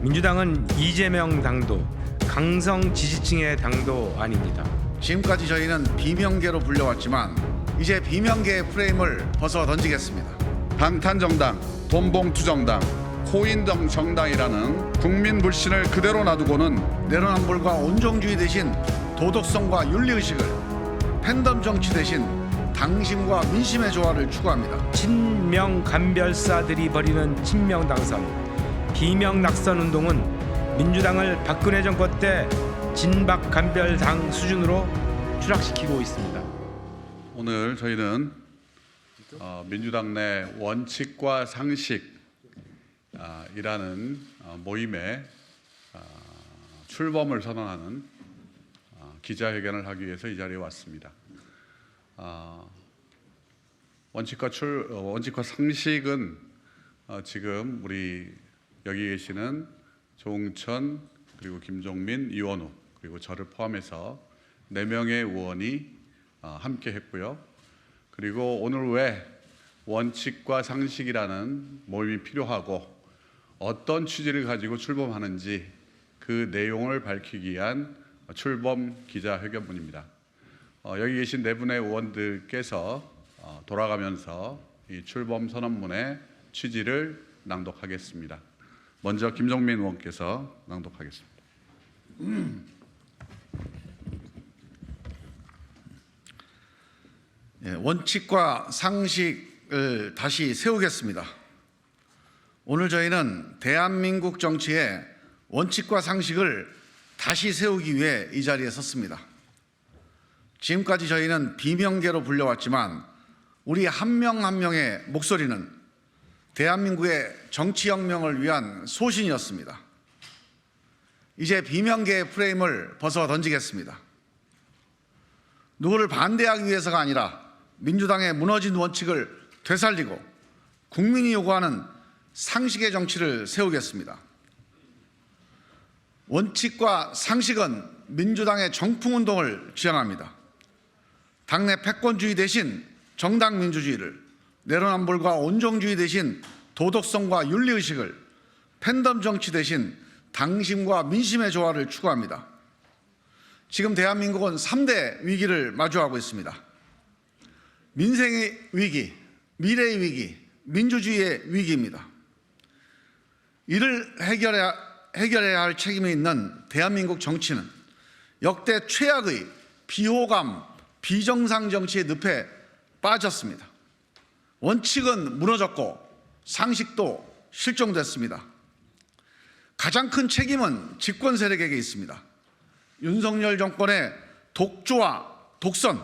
민주당은 이재명 당도 강성 지지층의 당도 아닙니다. 지금까지 저희는 비명계로 불려왔지만 이제 비명계의 프레임을 벗어 던지겠습니다. 방탄정당, 돈봉투정당, 코인정 정당이라는 국민 불신을 그대로 놔두고는 내로남불과 온정주의 대신 도덕성과 윤리의식을 팬덤 정치 대신 당심과 민심의 조화를 추구합니다. 친명 간별사들이 벌이는 친명 당선, 비명 낙선 운동은 민주당을 박근혜 정권 때 진박 간별당 수준으로 추락시키고 있습니다. 오늘 저희는 어, 민주당 내 원칙과 상식이라는 어, 모임에 어, 출범을 선언하는 어, 기자회견을 하기 위해서 이 자리에 왔습니다. 어, 원칙과 출 어, 원칙과 상식은 어, 지금 우리 여기 계시는 조응천 그리고 김종민, 이원우 그리고 저를 포함해서 네 명의 의원이 어, 함께 했고요. 그리고 오늘 왜 원칙과 상식이라는 모임이 필요하고 어떤 취지를 가지고 출범하는지 그 내용을 밝히기 위한 출범 기자회견문입니다. 어, 여기 계신 네 분의 의원들께서 어, 돌아가면서 이 출범 선언문의 취지를 낭독하겠습니다. 먼저 김종민 의원께서 낭독하겠습니다. 예, 원칙과 상식을 다시 세우겠습니다. 오늘 저희는 대한민국 정치의 원칙과 상식을 다시 세우기 위해 이 자리에 섰습니다. 지금까지 저희는 비명계로 불려왔지만 우리 한 명한 명의 목소리는 대한민국의 정치혁명을 위한 소신이었습니다. 이제 비명계의 프레임을 벗어 던지겠습니다. 누구를 반대하기 위해서가 아니라 민주당의 무너진 원칙을 되살리고 국민이 요구하는 상식의 정치를 세우겠습니다. 원칙과 상식은 민주당의 정풍운동을 지향합니다. 당내 패권주의 대신 정당 민주주의를, 내로남불과 온정주의 대신 도덕성과 윤리의식을, 팬덤 정치 대신 당심과 민심의 조화를 추구합니다. 지금 대한민국은 3대 위기를 마주하고 있습니다. 민생의 위기, 미래의 위기, 민주주의의 위기입니다. 이를 해결해야, 해결해야 할 책임이 있는 대한민국 정치는 역대 최악의 비호감, 비정상 정치의 늪에 빠졌습니다. 원칙은 무너졌고 상식도 실종됐습니다. 가장 큰 책임은 집권 세력에게 있습니다. 윤석열 정권의 독조와 독선,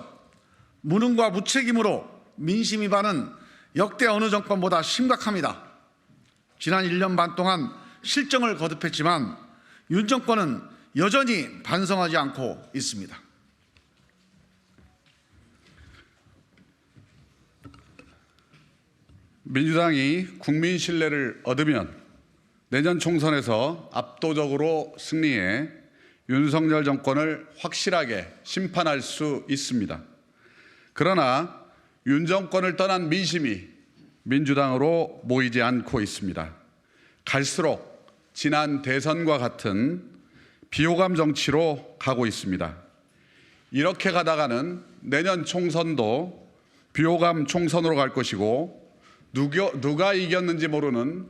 무능과 무책임으로 민심 위반은 역대 어느 정권보다 심각합니다. 지난 1년 반 동안 실정을 거듭했지만 윤 정권은 여전히 반성하지 않고 있습니다. 민주당이 국민 신뢰를 얻으면 내년 총선에서 압도적으로 승리해 윤석열 정권을 확실하게 심판할 수 있습니다. 그러나 윤 정권을 떠난 민심이 민주당으로 모이지 않고 있습니다. 갈수록 지난 대선과 같은 비호감 정치로 가고 있습니다. 이렇게 가다가는 내년 총선도 비호감 총선으로 갈 것이고 누가, 누가 이겼는지 모르는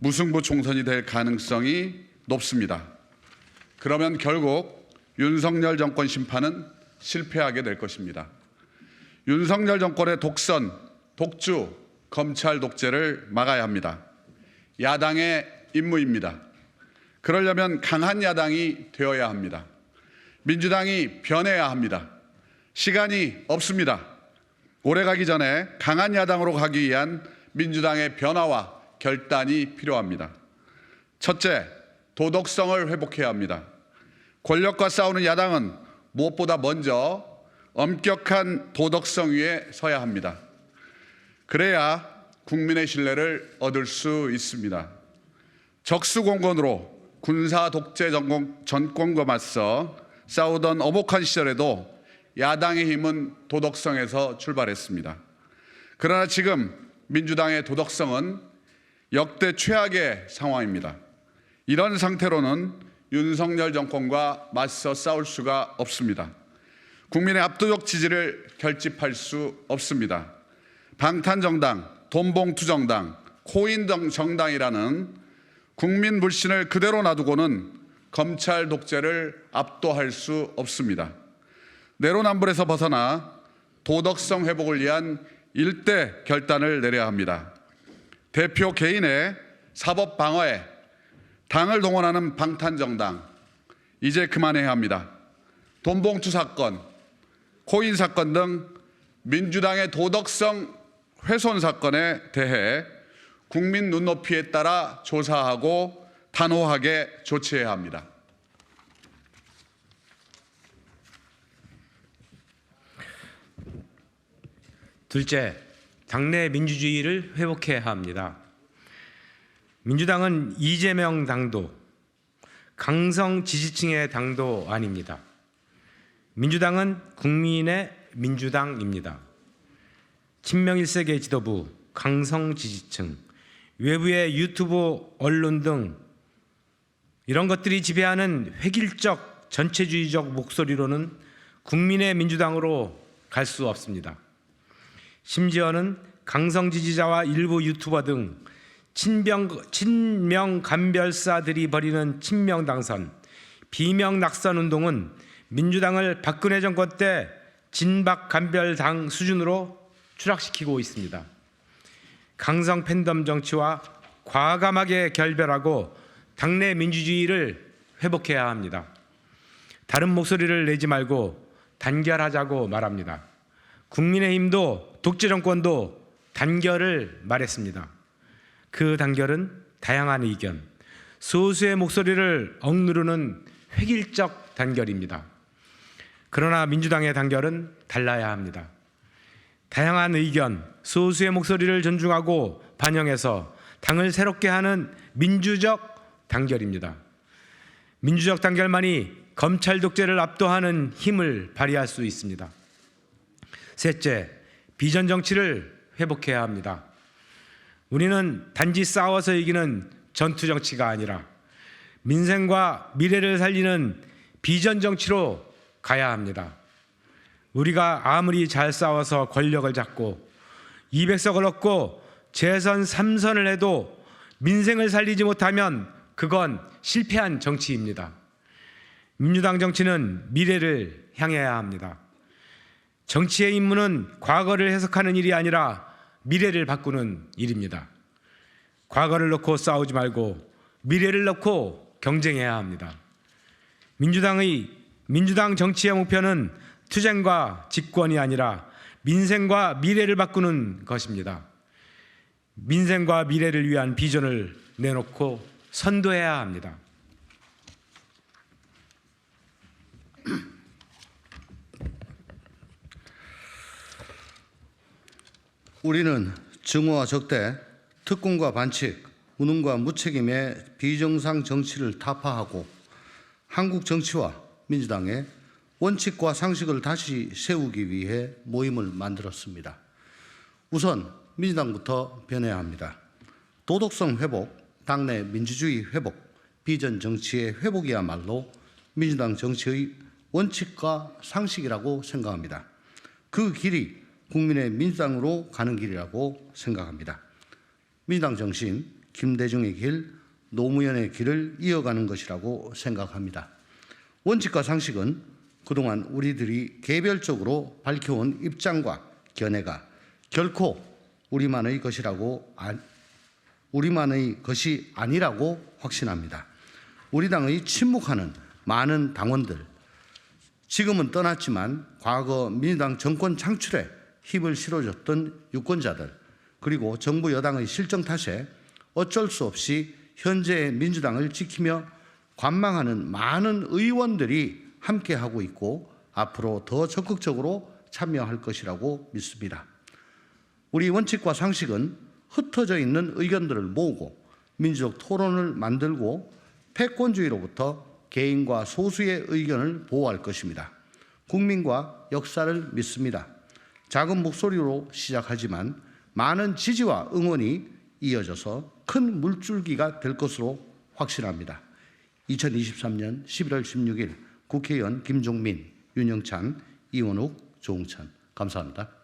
무승부 총선이 될 가능성이 높습니다. 그러면 결국 윤석열 정권 심판은 실패하게 될 것입니다. 윤석열 정권의 독선, 독주, 검찰 독재를 막아야 합니다. 야당의 임무입니다. 그러려면 강한 야당이 되어야 합니다. 민주당이 변해야 합니다. 시간이 없습니다. 오래 가기 전에 강한 야당으로 가기 위한 민주당의 변화와 결단이 필요합니다. 첫째, 도덕성을 회복해야 합니다. 권력과 싸우는 야당은 무엇보다 먼저 엄격한 도덕성 위에 서야 합니다. 그래야 국민의 신뢰를 얻을 수 있습니다. 적수공권으로 군사 독재 전권과 맞서 싸우던 어목한 시절에도 야당의 힘은 도덕성에서 출발했습니다. 그러나 지금 민주당의 도덕성은 역대 최악의 상황입니다. 이런 상태로는 윤석열 정권과 맞서 싸울 수가 없습니다. 국민의 압도적 지지를 결집할 수 없습니다. 방탄정당, 돈봉투정당, 코인 정당이라는 국민 불신을 그대로 놔두고는 검찰 독재를 압도할 수 없습니다. 내로남불에서 벗어나 도덕성 회복을 위한 일대 결단을 내려야 합니다. 대표 개인의 사법 방어에 당을 동원하는 방탄정당 이제 그만해야 합니다. 돈봉투 사건, 코인 사건 등 민주당의 도덕성 훼손 사건에 대해 국민 눈높이에 따라 조사하고 단호하게 조치해야 합니다. 둘째, 당내 민주주의를 회복해야 합니다. 민주당은 이재명 당도, 강성 지지층의 당도 아닙니다. 민주당은 국민의 민주당입니다. 친명 1세계 지도부, 강성 지지층, 외부의 유튜브 언론 등 이런 것들이 지배하는 획일적 전체주의적 목소리로는 국민의 민주당으로 갈 수 없습니다. 심지어는 강성 지지자와 일부 유튜버 등 친명, 친명 간별사들이 벌이는 친명 당선, 비명 낙선 운동은 민주당을 박근혜 정권 때 진박 간별당 수준으로 추락시키고 있습니다. 강성 팬덤 정치와 과감하게 결별하고 당내 민주주의를 회복해야 합니다. 다른 목소리를 내지 말고 단결하자고 말합니다. 국민의힘도 독재 정권도 단결을 말했습니다. 그 단결은 다양한 의견, 소수의 목소리를 억누르는 획일적 단결입니다. 그러나 민주당의 단결은 달라야 합니다. 다양한 의견, 소수의 목소리를 존중하고 반영해서 당을 새롭게 하는 민주적 단결입니다. 민주적 단결만이 검찰 독재를 압도하는 힘을 발휘할 수 있습니다. 셋째, 비전 정치를 회복해야 합니다. 우리는 단지 싸워서 이기는 전투 정치가 아니라 민생과 미래를 살리는 비전 정치로 가야 합니다. 우리가 아무리 잘 싸워서 권력을 잡고 200석을 얻고 재선 3선을 해도 민생을 살리지 못하면 그건 실패한 정치입니다. 민주당 정치는 미래를 향해야 합니다. 정치의 임무는 과거를 해석하는 일이 아니라 미래를 바꾸는 일입니다. 과거를 놓고 싸우지 말고 미래를 놓고 경쟁해야 합니다. 민주당의 민주당 정치의 목표는 투쟁과 집권이 아니라 민생과 미래를 바꾸는 것입니다. 민생과 미래를 위한 비전을 내놓고 선도해야 합니다. 우리는 증오와 적대, 특권과 반칙, 무능과 무책임의 비정상 정치를 타파하고 한국 정치와 민주당의 원칙과 상식을 다시 세우기 위해 모임을 만들었습니다. 우선 민주당부터 변해야 합니다. 도덕성 회복, 당내 민주주의 회복, 비전 정치의 회복이야말로 민주당 정치의 원칙과 상식이라고 생각합니다. 그 길이 국민의 민주당으로 가는 길이라고 생각합니다. 민주당 정신, 김대중의 길, 노무현의 길을 이어가는 것이라고 생각합니다. 원칙과 상식은 그동안 우리들이 개별적으로 밝혀온 입장과 견해가 결코 우리만의 것이라고 안- 우리만의 것이 아니라고 확신합니다. 우리 당의 침묵하는 많은 당원들, 지금은 떠났지만 과거 민주당 정권 창출에 힘을 실어줬던 유권자들, 그리고 정부 여당의 실정 탓에 어쩔 수 없이 현재의 민주당을 지키며 관망하는 많은 의원들이 함께하고 있고 앞으로 더 적극적으로 참여할 것이라고 믿습니다. 우리 원칙과 상식은 흩어져 있는 의견들을 모으고 민주적 토론을 만들고 패권주의로부터 개인과 소수의 의견을 보호할 것입니다. 국민과 역사를 믿습니다. 작은 목소리로 시작하지만 많은 지지와 응원이 이어져서 큰 물줄기가 될 것으로 확신합니다. 2023년 11월 16일 국회의원 김종민, 윤영찬, 이원욱, 조홍천 감사합니다.